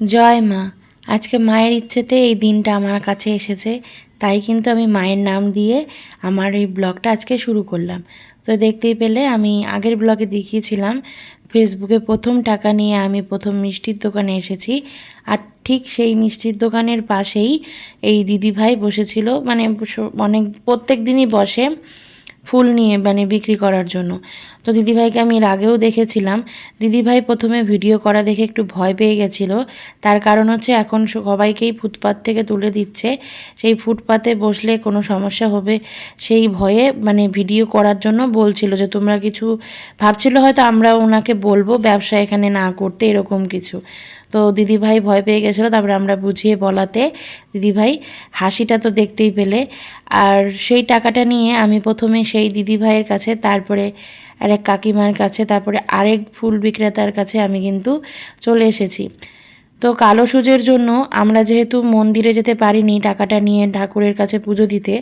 জয় মা, আজকে মায়ের ইচ্ছেতে এই দিনটা আমার কাছে এসেছে, তাই কিন্তু আমি মায়ের নাম দিয়ে আমার এই ব্লগটা আজকে শুরু করলাম। তো দেখতেই পেলে আমি আগের ব্লগে দেখিয়েছিলাম ফেসবুকে প্রথম টাকা নিয়ে আমি প্রথম মিষ্টির দোকানে এসেছি, আর ঠিক সেই মিষ্টির দোকানের পাশেই এই দিদিভাই বসেছিল মানে অনেক, প্রত্যেক দিনই বসে ফুল নিয়ে মানে বিক্রি করার জন্য। তো দিদিভাইকে আমি এর আগেও দেখেছিলাম। দিদিভাই প্রথমে ভিডিও করা দেখে একটু ভয় পেয়ে গেছিল। তার কারণ হচ্ছে এখন সবাইকেই ফুটপাত থেকে তুলে দিচ্ছে। সেই ফুটপাতে বসলে কোনো সমস্যা হবে সেই ভয়ে মানে ভিডিও করার জন্য বলছিল যে, তোমরা কিছু ভাবছিল হয়তো আমরা ওনাকে বলব ব্যবসা এখানে না করতে, এরকম কিছু। তো দিদিভাই ভয় পেয়ে গেছিল। তারপরে আমরা বুঝিয়ে বলাতে দিদিভাই হাসিটা তো দেখতেই পেলে। আর সেই টাকাটা নিয়ে আমি প্রথমে সেই দিদিভাইয়ের কাছে, তারপরে আরেক কাকিমার কাছে, তারপরে আরেক ফুল বিক্রেতার কাছে আমি কিন্তু চলে এসেছি। তো কালো সুজের জন্য আমরা যেহেতু মন্দিরে যেতে পারিনি টাকাটা নিয়ে ঠাকুরের কাছে পুজো দিতে,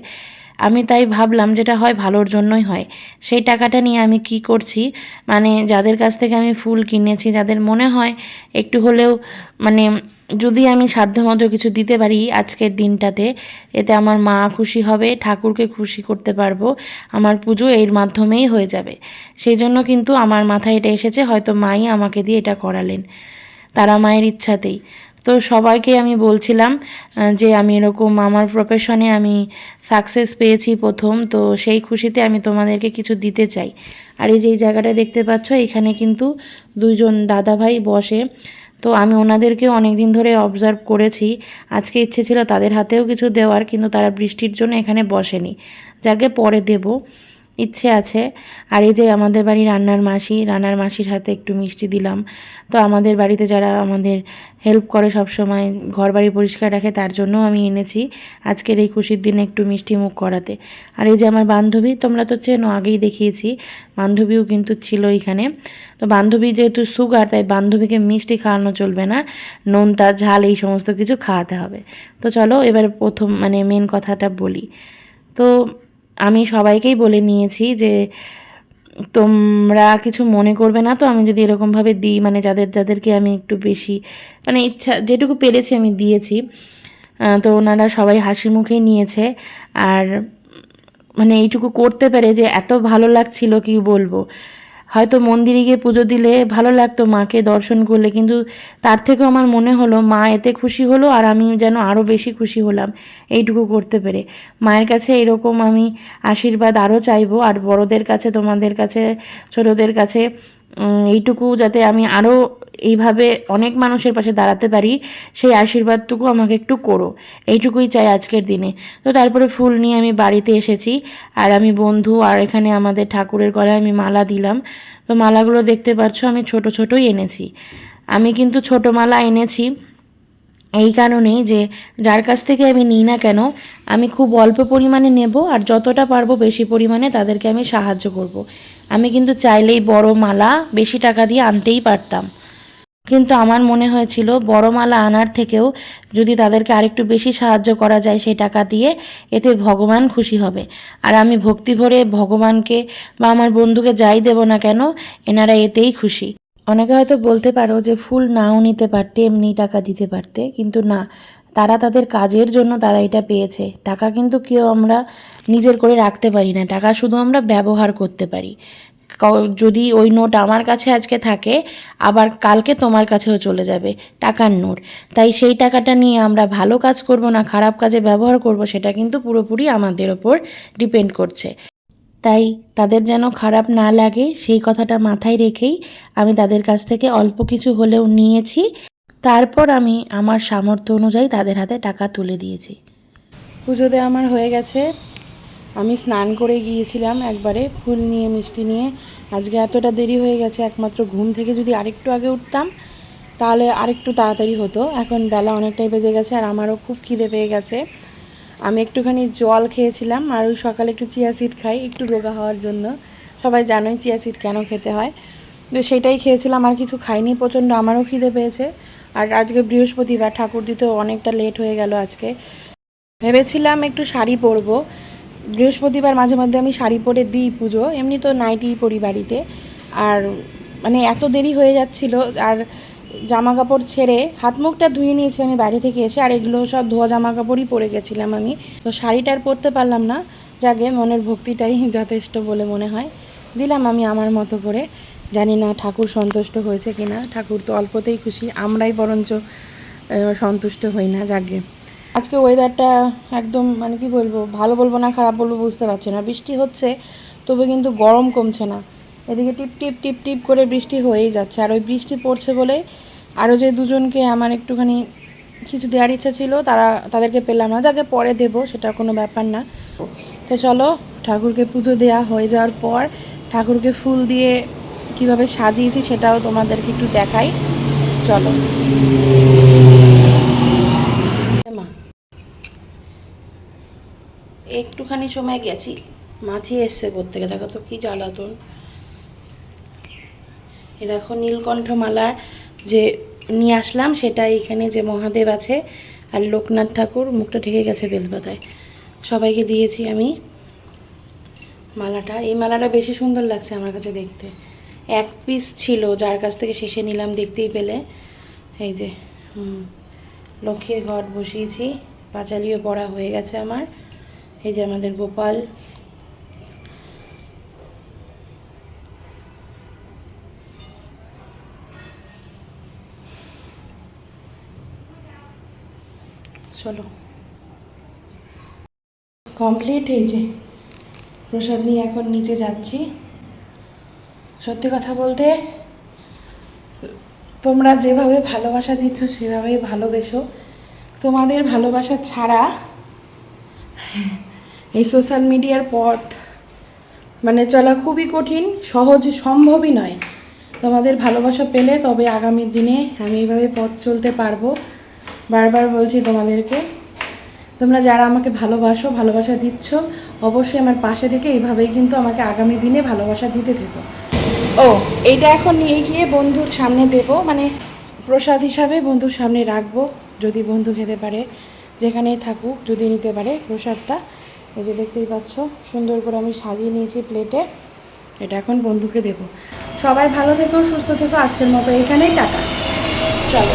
আমি তাই ভাবলাম যেটা হয় ভালোর জন্যই হয়। সেই টাকাটা নিয়ে আমি কি করছি? মানে যাদের কাছ থেকে আমি ফুল কিনেছি, যাদের মনে হয় একটু হলেও মানে যদি আমি সাধ্যমতো কিছু দিতে পারি আজকের দিনটাতে, এতে আমার মা খুশি হবে, ঠাকুরকে খুশি করতে পারব, আমার পুজো এর মাধ্যমেই হয়ে যাবে। সেই জন্য কিন্তু আমার মাথায় এটা এসেছে, হয়তো মাই আমাকে দিয়ে এটা করালেন, তারা মায়ের ইচ্ছাতেই। তো সবাইকে আমি বলছিলাম যে আমি এরকম আমার প্রফেশনে আমি সাকসেস পেয়েছি প্রথম, তো সেই খুশিতে আমি তোমাদেরকে কিছু দিতে চাই। আর এই যে এই জায়গাটা দেখতে পাচ্ছ, এখানে কিন্তু দুইজন দাদাভাই বসে তো আমি ওনাদেরকেও অনেক দিন ধরে অবজার্ভ করেছি। আজকে ইচ্ছে ছিল তাদের হাতেও কিছু দেওয়ার, কিন্তু তারা বৃষ্টির জন্য এখানে বসেনি। যাকে পরে দেবো। ইচ্ছে আছে। আর এই যে আমাদের বাড়ি রান্নার মাসি, রান্নার মাসির হাতে একটু মিষ্টি দিলাম। তো আমাদের বাড়িতে যারা আমাদের হেল্প করে সব সময় ঘর বাড়ি পরিষ্কার রাখে, তার জন্য আমি এনেছি। আজকের এই খুশির দিনে একটু মিষ্টি মুখ করাতে। আর এই যে আমার বান্ধবী, তোমরা তো চেনো, আগেই দেখিয়েছি। বান্ধবীও কিন্তু ছিল এখানে। তো বান্ধবী যেহেতু সুগার তাই বান্ধবীকে মিষ্টি খাওয়ানো চলবে না। নোনতা, ঝাল, এই সমস্ত কিছু খাওয়াতে হবে। তো চলো এবার প্রথম মানে মেন কথাটা বলি। তো আমি সবাইকেই বলে নিয়েছি যে, তোমরা কিছু মনে করবে না তো আমি যদি এরকমভাবে দিই মানে যাদের, যাদেরকে আমি একটু বেশি মানে ইচ্ছা, যেটুকু পেরেছি আমি দিয়েছি। তো ওনারা সবাই হাসি মুখেই নিয়েছে। আর মানে এইটুকু করতে পেরে যে এত ভালো লাগছিল কি বলব? হয়তো মন্দিরে গিয়ে পুজো দিলে ভালো লাগতো মাকে দর্শন করলে, কিন্তু তার থেকেও আমার মনে হলো মা এতে খুশি হলো আর আমি যেন আরও বেশি খুশি হলাম এইটুকু করতে পেরে। মায়ের কাছে এরকম আমি আশীর্বাদ আরও চাইব, আর বড়দের কাছে, তোমাদের কাছে, ছোটদের কাছে এইটুকু যাতে আমি আরও এইভাবে অনেক মানুষের পাশে দাঁড়াতে পারি, সেই আশীর্বাদটুকু আমাকে একটু করো। এইটুকুই চাই আজকের দিনে। তো তারপরে ফুল নিয়ে আমি বাড়িতে এসেছি। আর আমি বন্ধু, আর এখানে আমাদের ঠাকুরের গলায় আমি মালা দিলাম। তো মালাগুলো দেখতে পাচ্ছ, আমি ছোট ছোটই এনেছি। আমি কিন্তু ছোট মালা এনেছি এই কারণেই যে যার কাছ থেকে আমি নিই না কেন, আমি খুব অল্প পরিমাণে নেব, আর যতটা পারব বেশি পরিমাণে তাদেরকে আমি সাহায্য করব। আমি কিন্তু চাইলেই বড় মালা বেশি টাকা দিয়ে আনতেই পারতাম। কিন্তু আমার মনে হয়েছিল বড় মালা আনার থেকেও যদি তাদেরকে আরেকটু বেশি সাহায্য করা যায় সেই টাকা দিয়ে, এতে ভগবান খুশি হবে। আর আমি ভক্তি ভরে ভগবানকে বা আমার বন্ধুকে যাই দেব না কেন, এনারা এতেই খুশি। অনেকে হয়তো বলতে পারো যে ফুল নাও নিতে পারতে, এমনি টাকা দিতে পারতে, কিন্তু না। তারা তাদের কাজের জন্য তারা এটা পেয়েছে। টাকা কিন্তু কেউ আমরা নিজের করে রাখতে পারি না। টাকা শুধু আমরা ব্যবহার করতে পারি। যদি ওই নোট আমার কাছে আজকে থাকে, আবার কালকে তোমার কাছেও চলে যাবে, টাকার নোট। তাই সেই টাকাটা নিয়ে আমরা ভালো কাজ করব না, খারাপ কাজে ব্যবহার করব, সেটা কিন্তু পুরোপুরি আমাদের ওপর ডিপেন্ড করছে। তাই তাদের যেন খারাপ না লাগে, সেই কথাটা মাথায় রেখেই আমি তাদের কাছ থেকে অল্প কিছু হলেও নিয়েছি। তারপর আমি আমার সামর্থ্য অনুযায়ী তাদের হাতে টাকা তুলে দিয়েছি। পুজো দেওয়া আমার হয়ে গেছে। আমি স্নান করে গিয়েছিলাম একবারে, ফুল নিয়ে, মিষ্টি নিয়ে। আজকে এতটা দেরি হয়ে গেছে, একমাত্র ঘুম থেকে যদি আরেকটু আগে উঠতাম, তাহলে আরেকটু তাড়াতাড়ি হতো। এখন বেলা অনেকটাই বেজে গেছে আর আমারও খুব খিদে পেয়ে গেছে। আমি একটুখানি জল খেয়েছিলাম আর ওই সকালে একটু চিয়া সিড খাই, একটু রোগা হওয়ার জন্য। সবাই জানোই চিয়া সিড কেন খেতে হয়। তো সেটাই খেয়েছিলাম, আর কিছু খাইনি, প্রচণ্ড আমারও খিদে পেয়েছে। আর আজকে বৃহস্পতিবার, ঠাকুর দিতেও অনেকটা লেট হয়ে গেল আজকে। ভেবেছিলাম একটু শাড়ি পরবো। বৃহস্পতিবার মাঝে মধ্যে আমি শাড়ি পরে দিই পুজো, এমনি তো নাইটি পরি বাড়িতে। আর মানে এত দেরি হয়ে যাচ্ছিল, আর জামা কাপড় ছেড়ে হাত মুখটা ধুয়ে নিয়েছি আমি বাড়ি থেকে এসে, আর এগুলো সব ধোয়া জামা কাপড়ই পরে গেছিলাম আমি। তো শাড়িটা আর পরতে পারলাম না, যাকে মনের ভক্তিটাই যথেষ্ট বলে মনে হয়। দিলাম আমি আমার মতো করে। জানি না ঠাকুর সন্তুষ্ট হয়েছে কি না। ঠাকুর তো অল্পতেই খুশি, আমরাই বরঞ্চ সন্তুষ্ট হই না, যাকে। আজকে ওয়েদারটা একদম মানে কি বলব, ভালো বলব না, খারাপ বলব বুঝতে পারছি না। বৃষ্টি হচ্ছে, তবে কিন্তু গরম কমছে না। এদিকে টিপ টিপ টিপ টিপ করে বৃষ্টি হয়েই যাচ্ছে। আর ওই বৃষ্টি পড়ছে বলে আরও যে দুজনকে আমার একটুখানি কিছু দেওয়ার ইচ্ছা ছিল, তারা, তাদেরকে পেলাম না। যাকে পরে দেবো, সেটা কোনো ব্যাপার না। তো চলো, ঠাকুরকে পুজো দেওয়া হয়ে যাওয়ার পর ঠাকুরকে ফুল দিয়ে কীভাবে সাজিয়েছি সেটাও তোমাদেরকে একটু দেখাই। চলো। মা, একটুখানি সময় গেছি। মাছি এসছে থেকে দেখো তো কি জ্বালাতন। এ দেখো নীলকণ্ঠ নীলকণ্ঠমালার যে নিয়ে আসলাম সেটা এখানে যে মহাদেব আছে আর লোকনাথ ঠাকুর মুখটা ঢেকে গেছে বেলপাতায়। সবাইকে দিয়েছি আমি মালাটা। এই মালাটা বেশি সুন্দর লাগছে আমার কাছে দেখতে। এক পিস ছিল, যার কাছ থেকে শেষে নিলাম দেখতেই পেলে। এই যে লক্ষ্মীর ঘট বসিয়েছি, পাঁচালিও পড়া হয়ে গেছে আমার। এই যে আমাদের গোপাল। চলো। কমপ্লিট এই যে। প্রসাদ নিয়ে এখন নিচে যাচ্ছি। সত্যি কথা বলতে, তোমরা যেভাবে ভালোবাসা দিচ্ছ, সেভাবেই ভালোবেসো। তোমাদের ভালোবাসা ছাড়া এই সোশ্যাল মিডিয়ার পথ মানে চলা খুবই কঠিন, সহজ সম্ভবই নয়। তোমাদের ভালোবাসা পেলে তবে আগামী দিনে আমি এইভাবে পথ চলতে পারব। বারবার বলছি তোমাদেরকে, তোমরা যারা আমাকে ভালোবাসো, ভালোবাসা দিচ্ছ, অবশ্যই আমার পাশে থেকে এইভাবেই কিন্তু আমাকে আগামী দিনে ভালোবাসা দিতে থেকো। ও, এইটা এখন নিয়ে গিয়ে বন্ধুর সামনে দেব মানে প্রসাদ হিসাবে বন্ধুর সামনে রাখব, যদি বন্ধু খেতে পারে, যেখানেই থাকুক, যদি নিতে পারে প্রসাদটা। এই যে দেখতেই পাচ্ছ, সুন্দর করে আমি সাজিয়ে নিয়েছি প্লেটে, এটা এখন বন্ধুকে দেব। সবাই ভালো থেকো, সুস্থ থেকো, আজকের মতো এখানেই টাটা। চলো।